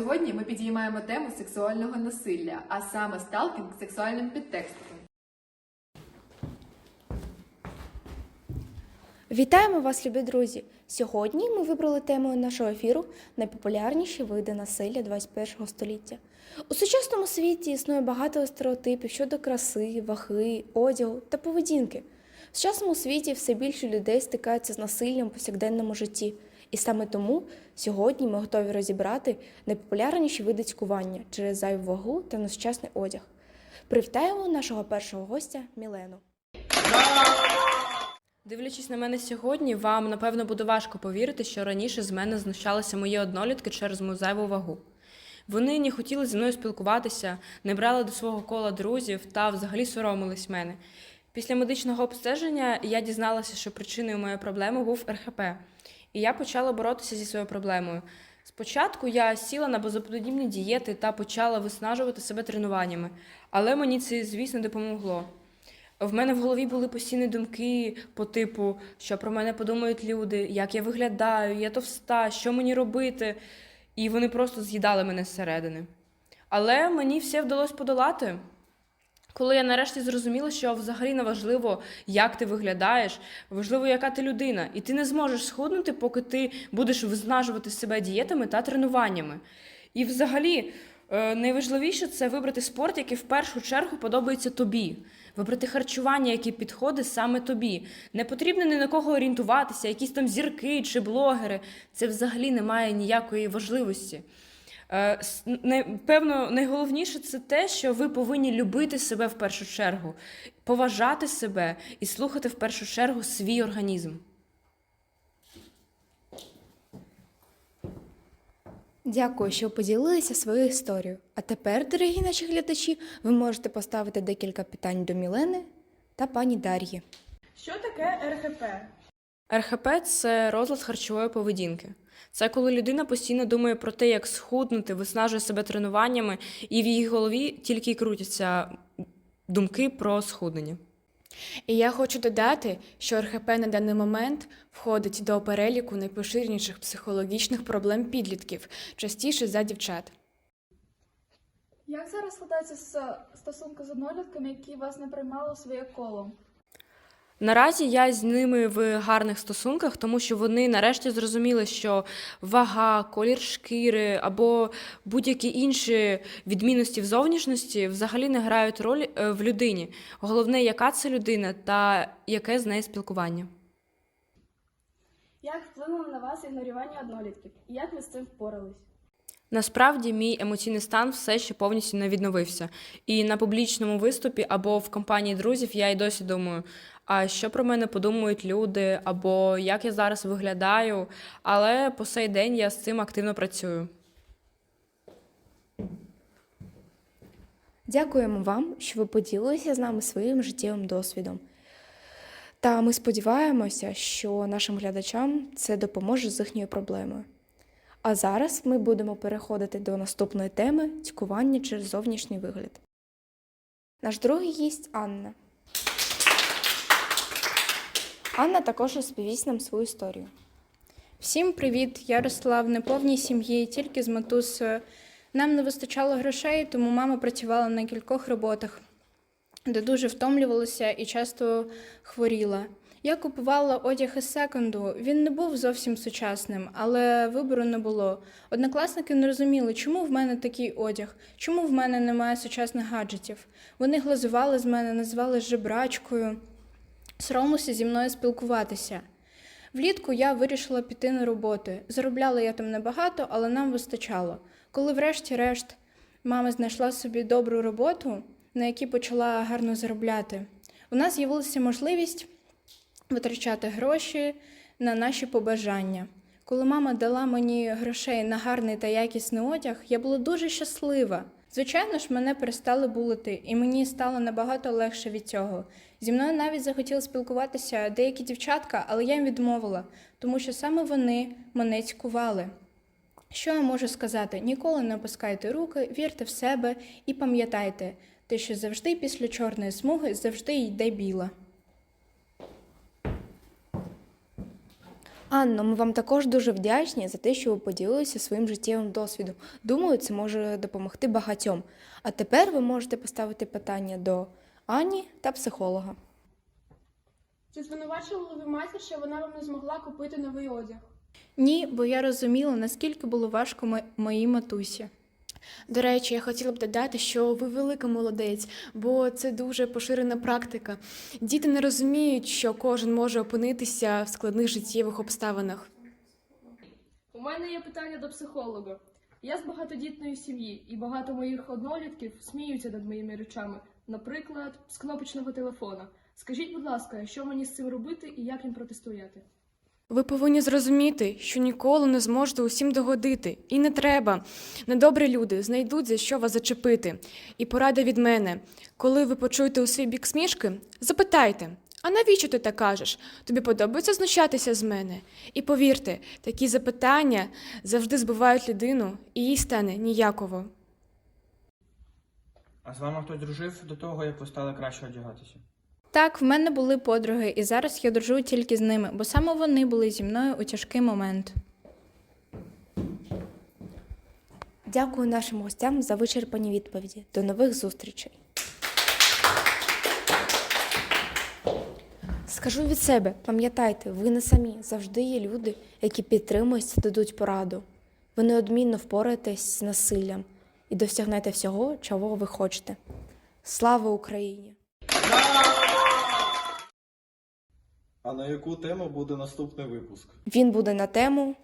Сьогодні ми підіймаємо тему сексуального насилля, а саме сталкінг з сексуальним підтекстом. Вітаємо вас, любі друзі! Сьогодні ми вибрали темою нашого ефіру найпопулярніші види насилля 21 століття. У сучасному світі існує багато стереотипів щодо краси, ваги, одягу та поведінки. В сучасному світі все більше людей стикаються з насиллям у повсякденному житті. І саме тому сьогодні ми готові розібрати найпопулярніші види цькування через зайву вагу та несучасний одяг. Привітаємо нашого першого гостя Мілену. Дивлячись на мене сьогодні, вам напевно буде важко повірити, що раніше з мене знущалися мої однолітки через мою зайву вагу. Вони не хотіли зі мною спілкуватися, не брали до свого кола друзів та взагалі соромились мене. Після медичного обстеження я дізналася, що причиною моєї проблеми був РХП, і я почала боротися зі своєю проблемою. Спочатку я сіла на безоподібні дієти та почала виснажувати себе тренуваннями, але мені це, звісно, допомогло. В мене в голові були постійні думки по типу, що про мене подумають люди, як я виглядаю, я товста, що мені робити. І вони просто з'їдали мене зсередини. Але мені все вдалося подолати. Коли я нарешті зрозуміла, що взагалі не важливо, як ти виглядаєш, важливо, яка ти людина, і ти не зможеш схуднути, поки ти будеш виснажувати себе дієтами та тренуваннями. І взагалі, е, найважливіше це вибрати спорт, який в першу чергу подобається тобі. Вибрати харчування, яке підходить саме тобі. Не потрібно ні на кого орієнтуватися, якісь там зірки чи блогери. Це взагалі не має ніякої важливості. Е, Певно, найголовніше це те, що ви повинні любити себе в першу чергу, поважати себе і слухати в першу чергу свій організм. Дякую, що поділилися своєю історією. А тепер, дорогі наші глядачі, ви можете поставити декілька питань до Мілени та пані Дар'ї. Що таке РХП? РХП це розлад харчової поведінки. Це коли людина постійно думає про те, як схуднути, виснажує себе тренуваннями, і в її голові тільки й крутяться думки про схуднення. І я хочу додати, що РХП на даний момент входить до переліку найпоширеніших психологічних проблем підлітків, частіше за дівчат. Як зараз складаються стосунки з однолітками, які вас не приймали у своє коло? Наразі я з ними в гарних стосунках, тому що вони нарешті зрозуміли, що вага, колір шкіри або будь-які інші відмінності в зовнішності взагалі не грають роль е, в людині. Головне, яка це людина та яке з нею спілкування. Як вплинуло на вас ігнорування однолітків? І як ви з цим впорались? Насправді, мій емоційний стан все ще повністю не відновився. І на публічному виступі або в компанії друзів я й досі думаю, а що про мене подумають люди, або як я зараз виглядаю. Але по сей день я з цим активно працюю. Дякуємо вам, що ви поділилися з нами своїм життєвим досвідом. Та ми сподіваємося, що нашим глядачам це допоможе з їхньою проблемою. А зараз ми будемо переходити до наступної теми цькування через зовнішній вигляд. Наш другий гість Анна. Анна також розповість нам свою історію. Всім привіт! Я росла в неповній сім'ї, тільки з матусею. Нам не вистачало грошей, тому мама працювала на кількох роботах, де дуже втомлювалася і часто хворіла. Я купувала одяг із секонду. Він не був зовсім сучасним, але вибору не було. Однокласники не розуміли, чому в мене такий одяг, чому в мене немає сучасних гаджетів. Вони глазували з мене, називали жебрачкою, соромилися зі мною спілкуватися. Влітку я вирішила піти на роботу. Заробляла я там небагато, але нам вистачало. Коли, врешті-решт, мама знайшла собі добру роботу, на якій почала гарно заробляти, у нас з'явилася можливість витрачати гроші на наші побажання. Коли мама дала мені грошей на гарний та якісний одяг, я була дуже щаслива. Звичайно ж, мене перестали булити, і мені стало набагато легше від цього. Зі мною навіть захотіли спілкуватися деякі дівчатка, але я їм відмовила, тому що саме вони мене цькували. Що я можу сказати? Ніколи не опускайте руки, вірте в себе і пам'ятайте, те, що завжди після чорної смуги завжди йде біла. Анно, ми вам також дуже вдячні за те, що ви поділилися своїм життєвим досвідом. Думаю, це може допомогти багатьом. А тепер ви можете поставити питання до Ані та психолога. Чи звинувачували ви матір, що вона вам не змогла купити новий одяг? Ні, бо я розуміла, наскільки було важко моїй матусі. До речі, я хотіла б додати, що ви велика молодець, бо це дуже поширена практика. Діти не розуміють, що кожен може опинитися в складних життєвих обставинах. У мене є питання до психолога. Я з багатодітної сім'ї, і багато моїх однолітків сміються над моїми речами, наприклад, з кнопочного телефона. Скажіть, будь ласка, що мені з цим робити і як їм протистояти? Ви повинні зрозуміти, що ніколи не зможете усім догодити. І не треба. Недобрі люди знайдуть за що вас зачепити. І порада від мене: коли ви почуєте у свій бік смішки, запитайте. А навіщо ти так кажеш? Тобі подобається знущатися з мене? І повірте, такі запитання завжди збивають людину, і їй стане ніяково. А з вами хтось дружив до того, як ви стали краще одягатися? Так, в мене були подруги, і зараз я дружу тільки з ними, бо саме вони були зі мною у тяжкий момент. Дякую нашим гостям за вичерпані відповіді. До нових зустрічей. Скажу від себе, пам'ятайте, ви не самі. Завжди є люди, які підтримують та дадуть пораду. Ви неодмінно впораєтесь з насиллям і досягнете всього, чого ви хочете. Слава Україні! А на яку тему буде наступний випуск? Він буде на тему